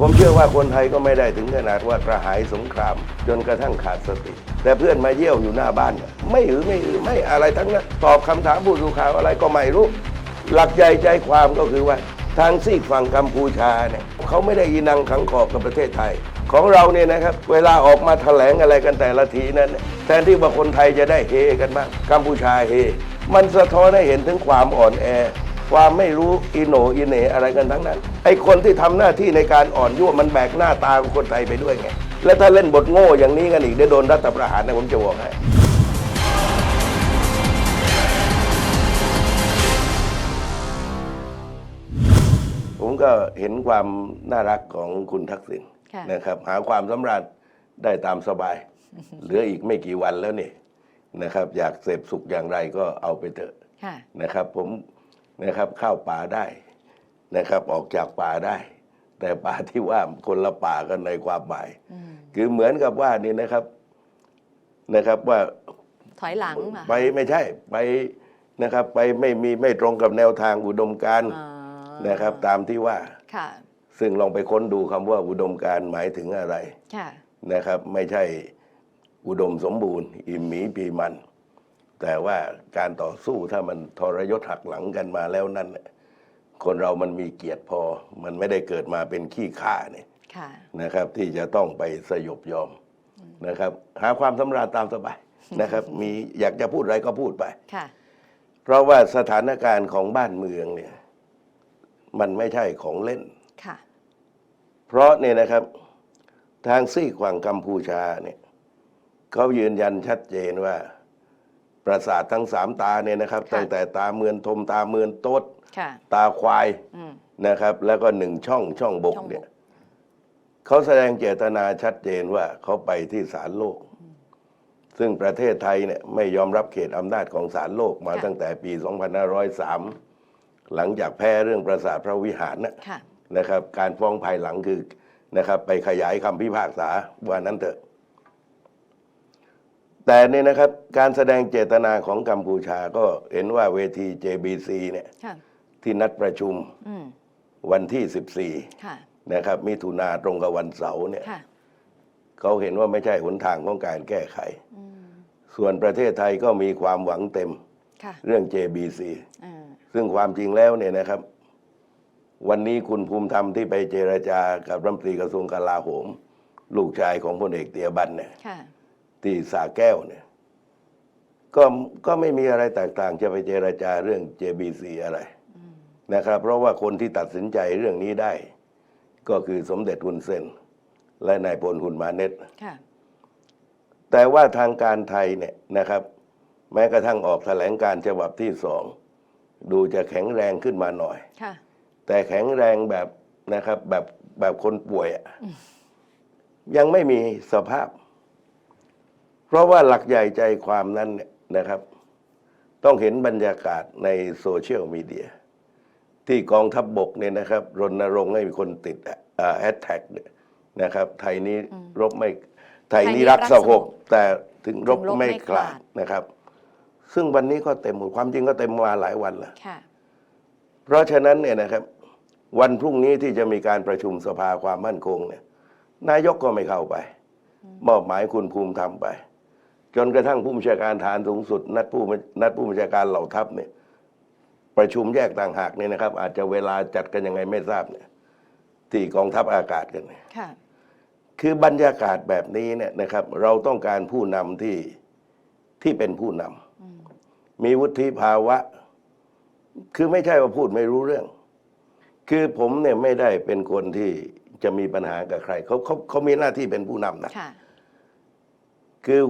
ผมเชื่อว่าคนไทยก็ไม่ได้ถึงขนาดว่ากระหายสงคราม จนกระทั่งขาดสติ แต่เพื่อนมาเยี่ยวอยู่หน้าบ้านเนี่ยไม่หือไม่หือไม่อะไรทั้งนั้นตอบคำถามผู้สื่อข่าวอะไรก็ไม่รู้ หลักใหญ่ใจความก็คือว่า ทางซีกฝั่งกัมพูชาเนี่ยเขาไม่ได้ยีนังขังขอบกับประเทศไทย ของเราเนี่ยนะครับ เวลาออกมาแถลงอะไรกันแต่ละทีนั้น แทนที่ว่าคนไทยจะได้เฮกันบ้างกัมพูชาเฮมันสะท้อนให้เห็นถึงความอ่อนแอ ความไม่รู้อีโหนอีเหนอะไรกันทั้งนั้น ไอ้คนที่ทำหน้าที่ในการอ่อนยั่วมันแบกหน้าตาของคนไทยไปด้วยไง และถ้าเล่นบทโง่อย่างนี้กันอีกได้โดนรัฐประหารนะผมจะบอกให้ผมก็เห็นความน่ารักของคุณทักษิณค่ะนะครับ หาความสำราญได้ตามสบาย เหลืออีกไม่กี่วันแล้วนี่นะครับ อยากเสพสุขอย่างไรก็เอาไปเถอะค่ะนะครับผม นะครับเข้าป่าได้นะครับออกจากป่าได้ แต่ป่าที่ว่าคนละป่ากันในความหมายอืมคือเหมือนกับว่านี่นะครับนะครับว่าถอยหลังเหรอไปไม่ใช่ไปนะครับ ไปไม่มีไม่ตรงกับแนวทางอุดมการณ์อ๋อนะครับ ตามที่ว่าค่ะซึ่งลองไปค้นดูคำว่าอุดมการณ์หมายถึงอะไรค่ะนะครับ ไม่ใช่อุดมสมบูรณ์ อิ่มหมีปีมัน แต่ว่าการต่อสู้ถ้ามันทรยศหักหลังกันมาแล้วนั่นน่ะคนเรามันมีเกียรติพอ มันไม่ได้เกิดมาเป็นขี้ข้าเนี่ยค่ะนะครับ ที่จะต้องไปสยบยอมนะครับ หาความสำราญตามสบายนะครับ มีอยากจะพูดอะไรก็พูดไปค่ะเพราะว่าสถานการณ์ของบ้านเมืองเนี่ย มันไม่ใช่ของเล่นค่ะเพราะเนี่ยนะครับ ทางซีกฝั่งกัมพูชาเนี่ยเขายืนยันชัดเจนว่า ประสาททั้งสามตาเนี่ยนะครับค่ะตั้งแต่ตาเมือนทมตาเมือนโต๊ดค่ะตาควายอืมนะครับ แล้วก็หนึ่งช่องช่องบกช่องบกเนี่ยเขาแสดงเจตนาชัดเจนว่าเขาไปที่ศาลโลก ซึ่งประเทศไทยเนี่ยไม่ยอมรับเขตอำนาจของศาลโลกมาตั้งแต่ปี 2503 หลังจากแพ้เรื่องประสาทพระวิหารนะค่ะนะครับ การฟ้องภายหลังคือนะครับ ไปขยายคำพิพากษาว่านั้นเถอะ แต่เนี่ยนะครับการแสดงเจตนาของกัมพูชาก็เห็นว่าเวที JBC เนี่ยค่ะที่นัดประชุมอืมวันที่ค่ะ14 นะครับ มิถุนาตรงกับวันเสาร์เนี่ยค่ะเขาเห็นว่าไม่ใช่หนทางของการแก้ไขอืมส่วนประเทศไทยก็มีความหวังเต็มค่ะเรื่อง JBC อ่าซึ่งความจริงแล้วเนี่ยนะครับ วันนี้คุณภูมิธรรมที่ไปเจรจากับรัฐมนตรีกระทรวงกลาโหม ลูกชายของพลเอกเตียบันเนี่ยค่ะ ที่สาแก้วเนี่ยก็ก็ไม่มีอะไรแตกต่างจะไปเจรจาเรื่อง JBC อะไรนะครับ เพราะว่าคนที่ตัดสินใจเรื่องนี้ได้ ก็คือสมเด็จฮุนเซน และนายพลหุนมาเน็ตค่ะแต่ว่าทางการไทยเนี่ยนะครับ แม้กระทั่งออกแถลงการฉบับที่สองดูจะแข็งแรงขึ้นมาหน่อยค่ะแต่แข็งแรงแบบนะครับแบบแบบคนป่วยอะยังไม่มีสภาพ เพราะว่าหลักใหญ่ใจความนั้นเนี่ยนะครับ ต้องเห็นบรรยากาศในโซเชียลมีเดียที่กองทัพบบกเนี่ยนะครับรณรงค์ให้มีคนติดแอดแท็กเนี่ยนะครับ ไทยนี้รบไม่ไทยนี้รักสงบแต่ถึงรบถึงรบไม่ไม่กลากลาดดนะครับ ซึ่งวันนี้ก็เต็มหมดความจริงก็เต็มมาหลายวันแล้วค่ะเพราะฉะนั้นเนี่ยนะครับ วันพรุ่งนี้ที่จะมีการประชุมสภาความมั่นคงเนี่ย นายกก็ไม่เข้าไป มอบหมายคุณภูมิธรรมไป จนกระทั่งผู้บัญชาการฐานสูงสุด นัดผู้นัดผู้บัญชาการเหล่าทัพเนี่ยประชุมแยกต่างหากเนี่ยนะครับ อาจจะเวลาจัดกันยังไงไม่ทราบเนี่ยที่กองทัพอากาศกันเนี่ยค่ะคือบรรยากาศแบบนี้เนี่ยนะครับ เราต้องการผู้นำที่ที่เป็นผู้นำมีวุฒิภาวะ คือไม่ใช่ว่าพูดไม่รู้เรื่อง คือผมเนี่ยไม่ได้เป็นคนที่จะมีปัญหากับใครเขาเขาเขามีหน้าที่เป็นผู้นำนะค่ะคือ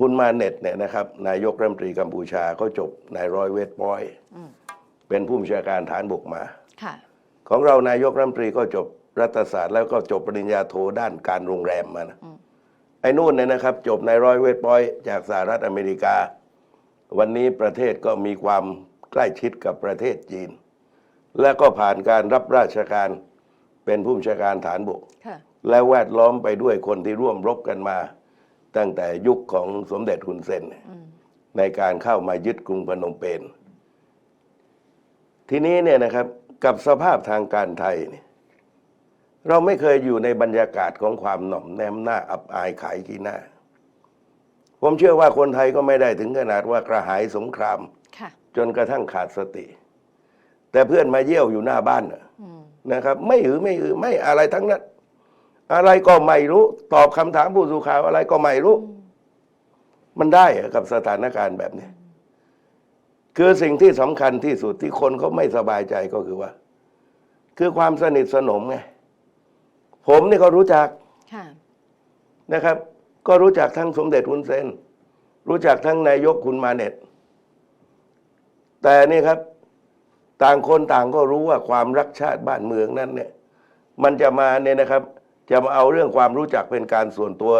คุณมาเน็ตเนี่ยนะครับนายกรัฐมนตรีกัมพูชาเขาจบนายร้อยเวทปอยอืมเป็นผู้บัญชาการฐานบกมาค่ะของเรานายกรัฐมนตรีก็จบรัฐศาสตร์แล้วก็จบปริญญาโทด้านการโรงแรมมานะไอ้นู่นเนี่ยนะครับ จบในร้อยเวทปอย จากสหรัฐอเมริกา วันนี้ประเทศก็มีความใกล้ชิดกับประเทศจีน และก็ผ่านการรับราชการเป็นผู้บัญชาการฐานบกค่ะและแวดล้อมไปด้วยคนที่ร่วมรบกันมา ตั้งแต่ยุคของสมเด็จฮุนเซนเนี่ยในการเข้ามายึดกรุงพนมเปญทีนี้เนี่ยนะครับกับสภาพทางการไทยเนี่ยเราไม่เคยอยู่ในบรรยากาศของความหน่อมแนมหน้าอับอายขายขี้หน้า ผมเชื่อว่าคนไทยก็ไม่ได้ถึงขนาดว่ากระหายสงครามค่ะจนกระทั่งขาดสติ แต่เพื่อนมาเยี่ยวอยู่หน้าบ้านน่ะอืมนะครับ ไม่หือไม่หือไม่อะไรทั้งนั้น อะไรก็ไม่รู้ ตอบคำถามผู้สื่อข่าวอะไรก็ไม่รู้ มันได้เหรอกับสถานการณ์แบบนี้คือสิ่งที่สำคัญที่สุดที่คนเขาไม่สบายใจก็คือว่า คือความสนิทสนมไงผมนี่ก็รู้จักค่ะนะครับ ก็รู้จักทั้งสมเด็จฮุนเซนรู้จักทั้งนายกคุณมาเน็ต แต่นี่ครับ ต่างคนต่างก็รู้ว่าความรักชาติบ้านเมืองนั้นเนี่ย มันจะมาเนี่ยนะครับ จะมาเอาเรื่องความรู้จักเป็นการส่วนตัว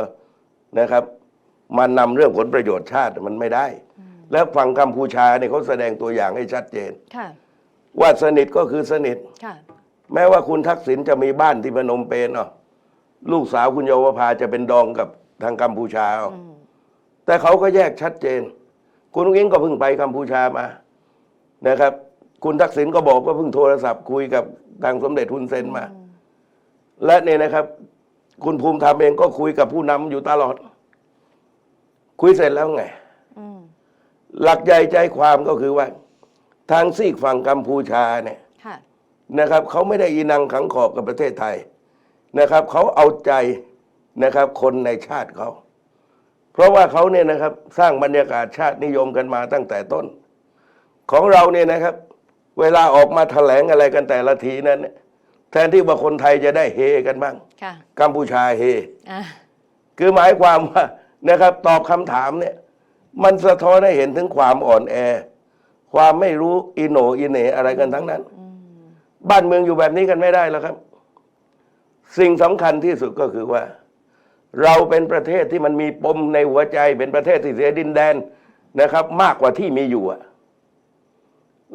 นะครับมานำเรื่องผลประโยชน์ชาติมันไม่ได้ แล้วฝั่งกัมพูชาเนี่ยเขาแสดงตัวอย่างให้ชัดเจนค่ะว่าสนิทก็คือสนิทค่ะแม้ว่าคุณทักษิณจะมีบ้านที่พนมเปญเนาะลูกสาวคุณเยาวภาจะเป็นดองกับทางกัมพูชาเอาอืมแต่เขาก็แยกชัดเจน คุณอุ้งอิงก็เพิ่งไปกัมพูชามานะครับ คุณทักษิณก็บอกว่าเพิ่งโทรศัพท์คุยกับทางสมเด็จทุนเซนมา และเนี่ยนะครับ คุณภูมิธรรมเองก็คุยกับผู้นำอยู่ตลอด คุยเสร็จแล้วไงอืมหลักใหญ่ใจความก็คือว่า ทางซีกฝั่งกัมพูชาเนี่ยค่ะนะครับเขาไม่ได้อีนังขังขอบกับประเทศไทยนะครับเขาเอาใจนะครับ คนในชาติเขาเพราะว่าเขาเนี่ยนะครับ สร้างบรรยากาศชาตินิยมกันมาตั้งแต่ต้น ของเราเนี่ยนะครับ เวลาออกมาแถลงอะไรกันแต่ละทีนั้นเนี่ย แทนที่ว่าคนไทยจะได้เฮกันบ้างค่ะกัมพูชาเฮอ่าคือหมายความว่านะครับ ตอบคำถามเนี่ย มันสะท้อนให้เห็นถึงความอ่อนแอ ความไม่รู้อิโหนอิเหนอะไรกันทั้งนั้นอืมบ้านเมืองอยู่แบบนี้กันไม่ได้แล้วครับ สิ่งสำคัญที่สุดก็คือว่า เราเป็นประเทศที่มันมีปมในหัวใจ เป็นประเทศที่เสียดินแดนนะครับ มากกว่าที่มีอยู่อะ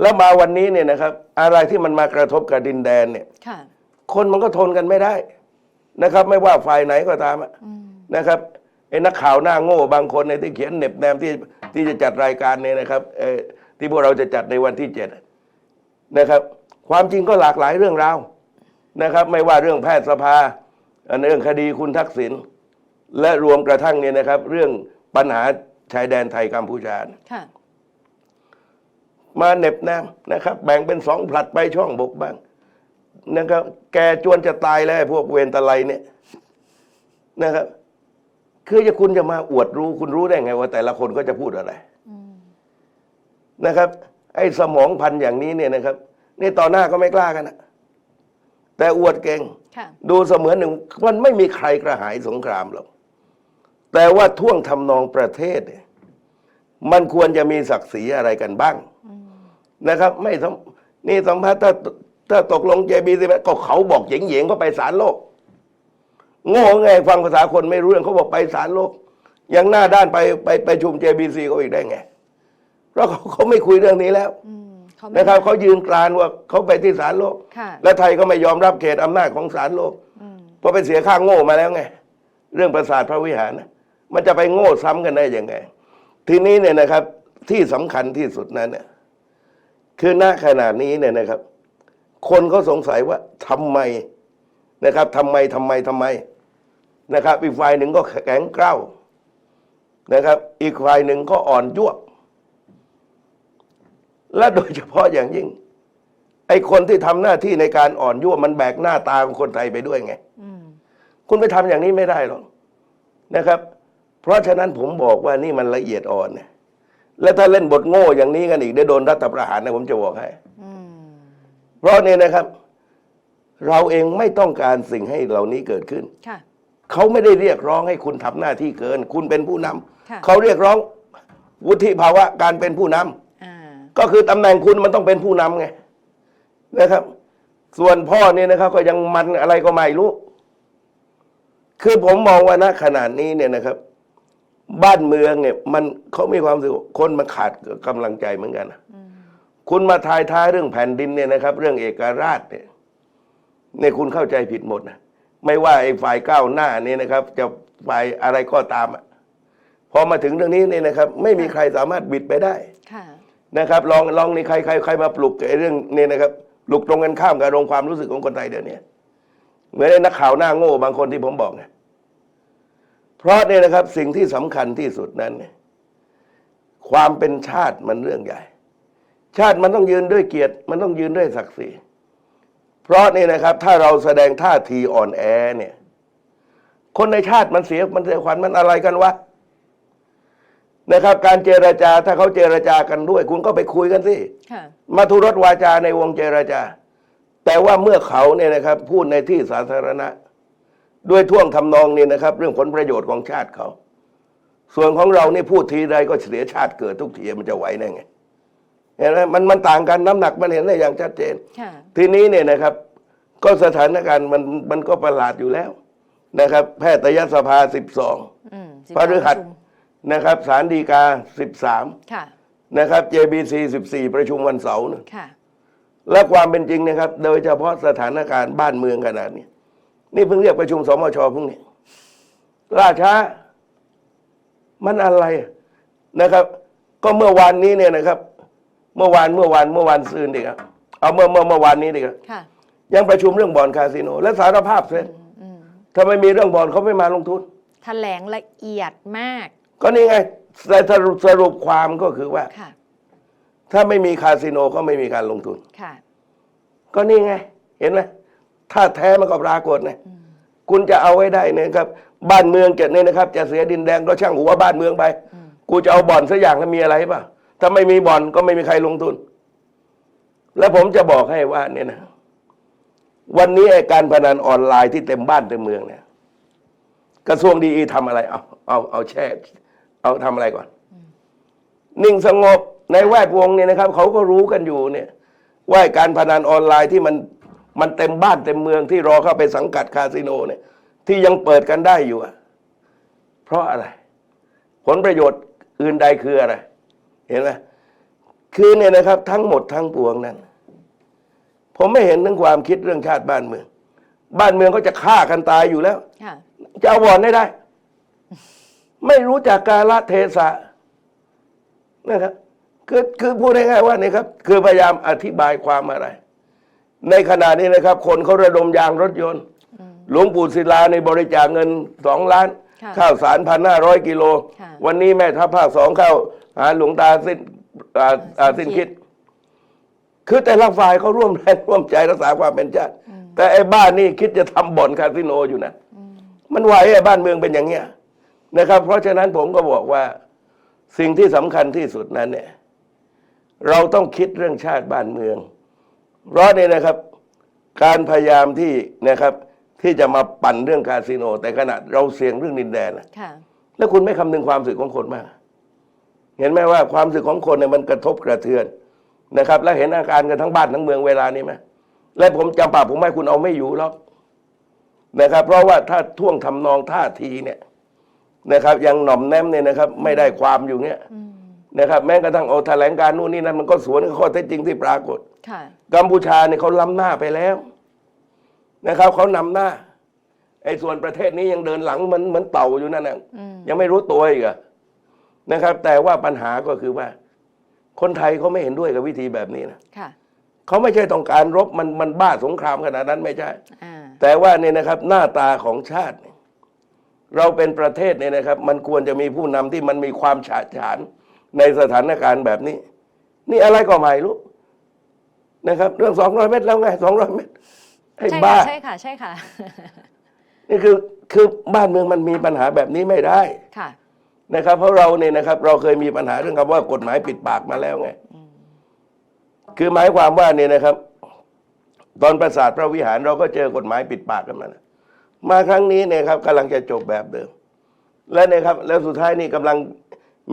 แล้วมาวันนี้เนี่ยนะครับ อะไรที่มันมากระทบกับดินแดนเนี่ยค่ะคนมันก็ทนกันไม่ได้นะครับ ไม่ว่าฝ่ายไหนก็ตามอะอืมนะครับไอ้นักข่าวหน้าโง่บางคนในยที่เขียนเหน็บแนมที่ที่จะจัดรายการเนี่ยนะครับเอ่อที่พวกเราจะจัดในวันที่เจ็ดนะครับ ความจริงก็หลากหลายเรื่องราวนะครับ ไม่ว่าเรื่องแพทยสภาอันเรื่องคดีคุณทักษิณและรวมกระทั่งเนี่ยนะครับ เรื่องปัญหาชายแดนไทยกัมพูชาค่ะ มาเหน็บแนมนะครับ แบ่งเป็นสองผลัดไปช่องบกบ้างนะครับ แกจวนจะตายแล้วไอ้พวกเวรตะไลเนี่ยนะครับ คือจะคุณจะมาอวดรู้ คุณรู้ได้ไงว่าแต่ละคนก็จะพูดอะไรอืมนะครับ ไอ้สมองพันอย่างนี้เนี่ยนะครับ นี่ต่อหน้าก็ไม่กล้ากันนะแต่อวดเก่งค่ะดูเสมือนหนึ่งมันไม่มีใครกระหายสงครามหรอกแต่ว่าท่วงทำนองประเทศเนี่ยมันควรจะมีศักดิ์ศรีอะไรกันบ้างอืม นะครับ ไม่สมนี่สัมภาษณ์ถ้าถ้าตกลงเจบีซีก็เขาบอกเหยงเหยงๆก็ไปศาลโลกโง่ไงฟังภาษาคนไม่รู้เรื่องเขาบอกไปศาลโลก ยังหน้าด้านไปไปไปชุมเจบีซีเขาอีกได้ไง เพราะเขาเขาไม่คุยเรื่องนี้แล้วอืมเขาไม่นะครับเขายืนกรานว่าเขาไปที่ศาลโลกค่ะและไทยก็ไม่ยอมรับเขตอำนาจของศาลโลกอืมเพราะไปเสียค่าโง่มาแล้วไง เรื่องประสาทพระวิหารนะมันจะไปโง่ซ้ำกันได้ยังไง ทีนี้เนี่ยนะครับที่สำคัญที่สุดนั้นเนี่ย คือณขณะนี้เนี่ยนะครับ คนเขาสงสัยว่าทำไมนะครับทำไมทำไมทำไมนะครับ อีกฝ่ายหนึ่งก็แข็งกร้าวนะครับ อีกฝ่ายหนึ่งก็อ่อนยวบและโดยเฉพาะอย่างยิ่ง ไอ้คนที่ทำหน้าที่ในการอ่อนยั่วมันแบกหน้าตาของคนไทยไปด้วยไงคุณไปทำอย่างนี้ไม่ได้หรอกนะครับ เพราะฉะนั้นผมบอกว่านี่มันละเอียดอ่อนเนี่ย และถ้าเล่นบทโง่อย่างนี้กันอีกได้โดนรัฐประหารนะผมจะบอกให้อืมเพราะเนี่ยนะครับ เราเองไม่ต้องการสิ่งให้เหล่านี้เกิดขึ้นค่ะเขาไม่ได้เรียกร้องให้คุณทำหน้าที่เกิน คุณเป็นผู้นำค่ะเขาเรียกร้องวุฒิภาวะการเป็นผู้นำอ่าก็คือตำแหน่งคุณมันต้องเป็นผู้นำไงนะครับ ส่วนพ่อเนี่ยนะครับ ก็ยังมันอะไรก็ไม่รู้ คือผมมองว่าณขนาดนี้เนี่ยนะครับ บ้านเมืองเนี่ย มันเขามีความรู้สึกว่าคนมันขาดกำลังใจเหมือนกันนะอืมคุณมาทายท้ายเรื่องแผ่นดินเนี่ยนะครับ เรื่องเอกราชเนี่ยเนี่ยคุณเข้าใจผิดหมดนะไม่ว่าไอ้ฝ่ายก้าวหน้านี่นะครับ จะฝ่ายอะไรก็ตามอะพอมาถึงเรื่องนี้เนี่ยนะครับ ไม่มีใครสามารถบิดไปได้ค่ะนะครับลองลองนี่ใครใครใครมาปลุกไอ้เรื่องนี้นะครับปลุกตรงกันข้ามกับอารมณ์ความรู้สึกของคนไทยเดี๋ยวนี้เหมือนไอ้นักข่าวหน้าโง่บางคนที่ผมบอกไง เพราะเนี่ยนะครับสิ่งที่สำคัญที่สุดนั้นเนี่ยความเป็นชาติมันเรื่องใหญ่ ชาติมันต้องยืนด้วยเกียรติ มันต้องยืนด้วยศักดิ์ศรีเพราะนี่นะครับ ถ้าเราแสดงท่าทีอ่อนแอเนี่ย คนในชาติมันเสียมันเสียขวัญมันอะไรกันวะนะครับ การเจรจาถ้าเขาเจรจากันด้วย คุณก็ไปคุยกันสิค่ะมาทุรสวาจาในวงเจรจา แต่ว่าเมื่อเขาเนี่ยนะครับ พูดในที่สาธารณะ ด้วยท่วงทำนองนี่นะครับ เรื่องผลประโยชน์ของชาติเขา ส่วนของเรานี่พูดทีใดก็เสียชาติเกิดทุกทีมันจะไหวได้ไงเห็นไหมมันมันต่างกันน้ำหนักมันเห็นได้อย่างชัดเจนค่ะทีนี้เนี่ยนะครับ ก็สถานการณ์มันมันก็ประหลาดอยู่แล้วนะครับ แพทยสภา12อืมพฤหัสประชุมนะครับศาลฎีกา13ค่ะนะครับ JBC 14ประชุมวันเสาร์นะค่ะและความเป็นจริงนะครับ โดยเฉพาะสถานการณ์บ้านเมืองขนาดนี้ นี่เพิ่งเรียกประชุมสมชพรุ่งนี้ล่าช้า มันอะไรนะครับ ก็เมื่อวานนี้เนี่ยนะครับ เมื่อวานเมื่อวานเมื่อวานซืนดีครับเอาเมื่อเมื่อเมื่อวานนี้ดีครับค่ะยังยังประชุมเรื่องบ่อนคาสิโน และสารภาพเสร็จอืมถ้าไม่มีเรื่องบ่อนเขาไม่มาลงทุนแถลงละเอียดมาก ก็นี่ไงแต่สรุปสรุปความก็คือว่าค่ะถ้าไม่มีคาสิโนก็ไม่มีการลงทุนค่ะก็นี่ไง เห็นไหม ถ้าแท้มันก็ปรากฏนะคุณจะเอาไว้ได้เนยครับ บ้านเมืองเกิดเนี่ยนะครับ จะเสียดินแดงก็ช่างหัวบ้านเมืองไป กูจะเอาบ่อนสักอย่างแล้วมีอะไรป่ะถ้าไม่มีบ่อนก็ไม่มีใครลงทุน แล้วผมจะบอกให้ว่าเนี่ยนะวันนี้ไอ้การพนันออนไลน์ที่เต็มบ้านเต็มเมืองเนี่ยกระทรวงดีทำอะไรเอาเอาเอาแช่ เอาทำอะไรก่อน นิ่งสงบในแวดวงเนี่ยนะครับเขาก็รู้กันอยู่เนี่ยว่าการพนันออนไลน์ที่มัน มันเต็มบ้านเต็มเมืองที่รอเข้าไปสังกัดคาสิโนเนี่ยที่ยังเปิดกันได้อยู่อะเพราะอะไร ผลประโยชน์อื่นใดคืออะไร เห็นไหมคือเนี่ยนะครับ ทั้งหมดทั้งปวงนั้น ผมไม่เห็นถึงความคิดเรื่องชาติบ้านเมือง บ้านเมืองก็จะฆ่ากันตายอยู่แล้วค่ะจะเอาบ่อนได้ได้ ไม่รู้จักกาลเทศะนะครับคือคือพูดง่ายๆว่านี่ครับ คือพยายามอธิบายความอะไร ในขณะนี้นะครับ คนเขาระดมยางรถยนต์ หลวงปู่ศิลาในบริจาคเงินสองล้าน ค่ะข้าวสารพันห้าร้อยกิโล ค่ะ วันนี้แม่ทัพภาคสองเข้าหาหลวงตาสิ้นอ่าอ่าสิ้นคิด คือแต่ละฝ่ายเขาร่วมแรงร่วมใจรักษาความเป็นชาติ แต่ไอ้บ้านนี่คิดจะทำบ่อนคาสิโนอยู่นะ มันไหวไอ้บ้านเมืองเป็นอย่างเงี้ยนะครับ เพราะฉะนั้นผมก็บอกว่าสิ่งที่สำคัญที่สุดนั้นเนี่ย เราต้องคิดเรื่องชาติบ้านเมือง เพราะเนี่ยนะครับ การพยายามที่นะครับ ที่จะมาปั่นเรื่องคาสิโน แต่ขณะเราเสี่ยงเรื่องดินแดนน่ะค่ะแล้วคุณไม่คำนึงความรู้สึกของคนมาก เห็นไหมว่าความรู้สึกของคนเนี่ยมันกระทบกระเทือนนะครับ แล้วเห็นอาการกันทั้งบ้านทั้งเมืองเวลานี้ไหมและผมจำปากผมไม่คุณเอาไม่อยู่หรอกนะครับ เพราะว่าถ้าท่วงทำนองท่าทีเนี่ยนะครับยังหน่อมแนมเนี่ยนะครับ ไม่ได้ความอยู่เนี่ยนะครับ แม้กระทั่งเอาแถลงการนู่นนี่นั่นมันก็สวนกับข้อเท็จจริงที่ปรากฏค่ะ กัมพูชาเนี่ยเขาล้ำหน้าไปแล้วนะครับเขานำหน้า ไอ้ส่วนประเทศนี้ยังเดินหลังเหมือนเหมือนเต่าอยู่นั่นนะยังไม่รู้ตัวอีกอะนะครับ แต่ว่าปัญหาก็คือว่า คนไทยเขาไม่เห็นด้วยกับวิธีแบบนี้นะค่ะเขาไม่ใช่ต้องการรบมันมันบ้าสงครามขนาดนั้นไม่ใช่อ่าแต่ว่าเนี่ยนะครับ หน้าตาของชาติเนี่ยเราเป็นประเทศเนี่ยนะครับ มันควรจะมีผู้นำที่มันมีความฉาดฉานในสถานการณ์แบบนี้ นี่อะไรก็ไม่รู้ นะครับเรื่องสองร้อยเมตรแล้วไงสองร้อยเมตรไอ้ใช่บ้า ค่ะใช่ค่ะใช่ค่ะ นี่คือคือบ้านเมืองมันมีปัญหาแบบนี้ไม่ได้ค่ะ นะครับ เพราะเราเนี่ยนะครับ เราเคยมีปัญหาเรื่องคำว่ากฎหมายปิดปากมาแล้วไง คือหมายความว่าเนี่ยนะครับ ตอนประสาทพระวิหารเราก็เจอกฎหมายปิดปากกันมานะมาครั้งนี้เนี่ยครับกำลังจะจบแบบเดิม และเนี่ยครับ แล้วสุดท้ายนี่กำลัง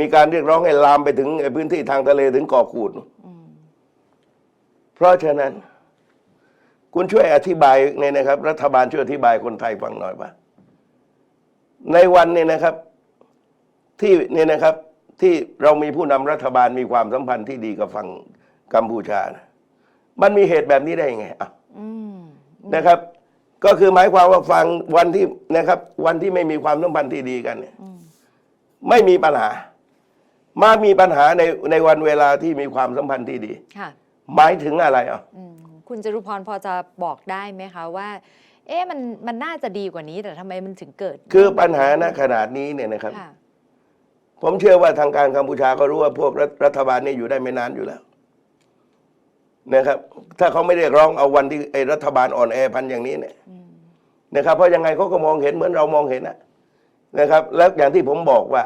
มีการเรียกร้องให้ลามไปถึงไอ้พื้นที่ทางทะเลถึงเกาะกูด เพราะฉะนั้น คุณช่วยอธิบายเนี่ยนะครับ รัฐบาลช่วยอธิบายคนไทยฟังหน่อยว่า ในวันเนี่ยนะครับที่เนี่ยนะครับที่เรามีผู้นำรัฐบาลมีความสัมพันธ์ที่ดีกับฝั่งกัมพูชานะมันมีเหตุแบบนี้ได้ยังไงอะอืมนะครับ ก็คือหมายความว่าฟังวันที่นะครับ วันที่ไม่มีความสัมพันธ์ที่ดีกันเนี่ยไม่มีปัญหา มามีปัญหาในในวันเวลาที่มีความสัมพันธ์ที่ดีค่ะ หมายถึงอะไรอะ อืมคุณจรุพรพอจะบอกได้ไหมคะว่า เอ๊ะมันมันน่าจะดีกว่านี้แต่ทำไมมันถึงเกิดคือปัญหาณขนาดนี้เนี่ยนะครับ ค่ะ ผมเชื่อว่าทางการกัมพูชาก็รู้ว่าพวกรัฐรัฐบาลนี่อยู่ได้ไม่นานอยู่แล้วนะครับ ถ้าเขาไม่เรียกร้องเอาวันที่ไอ้รัฐบาลอ่อนแอพันอย่างนี้เนี่ยนะครับ เพราะยังไงเขาก็มองเห็นเหมือนเรามองเห็นนะนะครับ แล้วอย่างที่ผมบอกว่า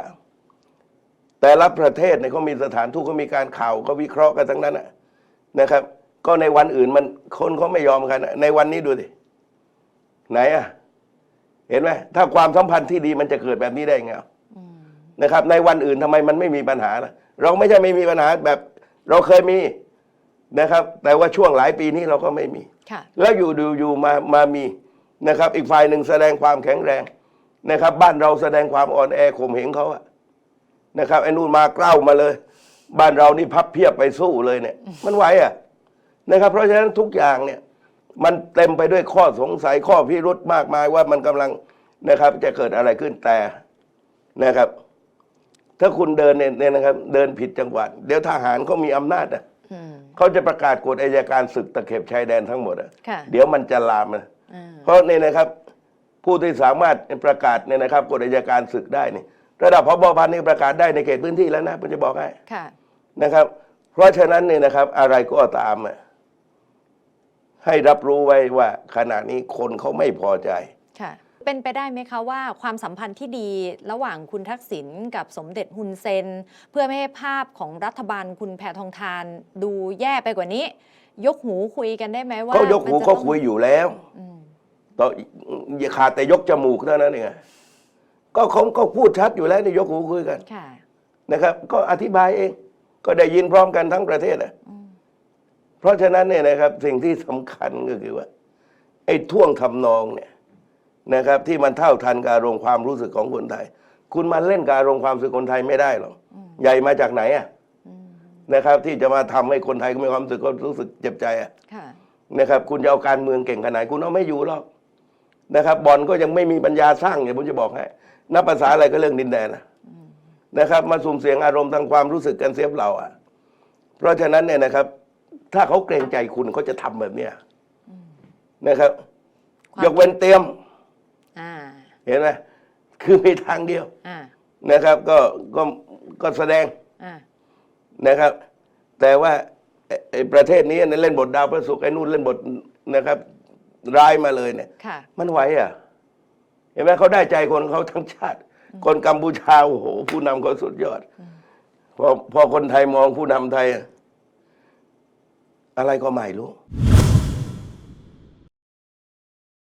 แต่ละประเทศเนี่ยเขามีสถานทูตเขามีการข่าวเขาวิเคราะห์กันทั้งนั้นนะ นะครับ ก็ในวันอื่นมันคนเขาไม่ยอมกันนะในวันนี้ดูดิไหนอะเห็นไหมถ้าความสัมพันธ์ที่ดีมันจะเกิดแบบนี้ได้ไงนะครับ ในวันอื่นทำไมมันไม่มีปัญหาล่ะ เราไม่ใช่ไม่มีปัญหาแบบ เราเคยมีนะครับ แต่ว่าช่วงหลายปีนี้เราก็ไม่มีค่ะแล้วอยู่ดูอยู่มามามีนะครับ อีกฝ่ายหนึ่งแสดงความแข็งแรงนะครับ บ้านเราแสดงความอ่อนแอข่มเหงเขาอะนะครับไอ้นู่นมากล้าวมาเลย บ้านเรานี่พับเพียบไปสู้เลยเนี่ย มันไหวอะนะครับ เพราะฉะนั้นทุกอย่างเนี่ยมันเต็มไปด้วยข้อสงสัยข้อพิรุธมากมายว่ามันกำลังนะครับ จะเกิดอะไรขึ้นแต่นะครับ ถ้าคุณเดินเนี่ยเนี่ยนะครับ เดินผิดจังหวัด เดี๋ยวทหารเขามีอำนาจอะอืมเขาจะประกาศกฎอายการศึกตะเข็บชายแดนทั้งหมดอะค่ะเดี๋ยวมันจะลามนะอ่าเพราะเนี่ยนะครับ ผู้ที่สามารถประกาศเนี่ยนะครับกฎอายการศึกได้นี่ระดับพบพันนี่ประกาศได้ในเขตพื้นที่แล้วนะผมจะบอกให้ค่ะ นะครับ เพราะฉะนั้นเนี่ยนะครับ อะไรก็ตามอะให้รับรู้ไว้ว่าขณะนี้คนเขาไม่พอใจค่ะเป็นไปได้ไหมคะว่าความสัมพันธ์ที่ดีระหว่างคุณทักษิณกับสมเด็จฮุนเซน เพื่อไม่ให้ภาพของรัฐบาลคุณแพทองทาน ดูแย่ไปกว่านี้ ยกหูคุยกันได้ไหมว่าเขายกหูมันจะเขาต้องคุยอยู่แล้วอืมต่ออย่าขาดแต่ยกจมูกเท่านั้นเองอะก็เขาก็พูดชัดอยู่แล้วนี่ยกหูคุยกันค่ะนะครับ ก็อธิบายเอง ก็ได้ยินพร้อมกันทั้งประเทศอะอืมเพราะฉะนั้นเนี่ยนะครับสิ่งที่สำคัญก็คือว่า ไอ้ท่วงทำนองเนี่ยนะครับ ที่มันเท่าทันกับอารมณ์ความรู้สึกของคนไทย คุณมาเล่นกับอารมณ์ความรู้สึกคนไทยไม่ได้หรอกใหญ่มาจากไหนอะอืมนะครับ ที่จะมาทำให้คนไทยมีความรู้สึกก็รู้สึกเจ็บใจอะค่ะนะครับ คุณจะเอาการเมืองเก่งขนาดไหนคุณเอาไม่อยู่หรอกนะครับบอลก็ยังไม่มีปัญญาสร้างเนี่ยผมจะบอกให้นับภาษาอะไรก็เรื่องดินแดนนะ นะครับมาสุ่มเสียงอารมณ์ทางความรู้สึกกันเสียเปล่าอะ เพราะฉะนั้นเนี่ยนะครับ ถ้าเขาเกรงใจคุณเขาจะทำแบบเนี้ยนะครับความยกเว้นเตรียมอ่าเห็นไหมคือมีทางเดียวอ่านะครับ ก็ก็ก็แสดงอ่านะครับ แต่ว่าไอ้ไอ้ประเทศนี้เนี่ยเล่นบทดาวพระศุกร์ไอ้นู่นเล่นบทนะครับร้ายมาเลยเนี่ยค่ะมันไหวอะเห็นไหมเขาได้ใจคนเขาทั้งชาติ คนกัมพูชาโอ้โห ผู้นำเขาสุดยอด พอพอคนไทยมองผู้นำไทย อะอะไรก็ไม่รู้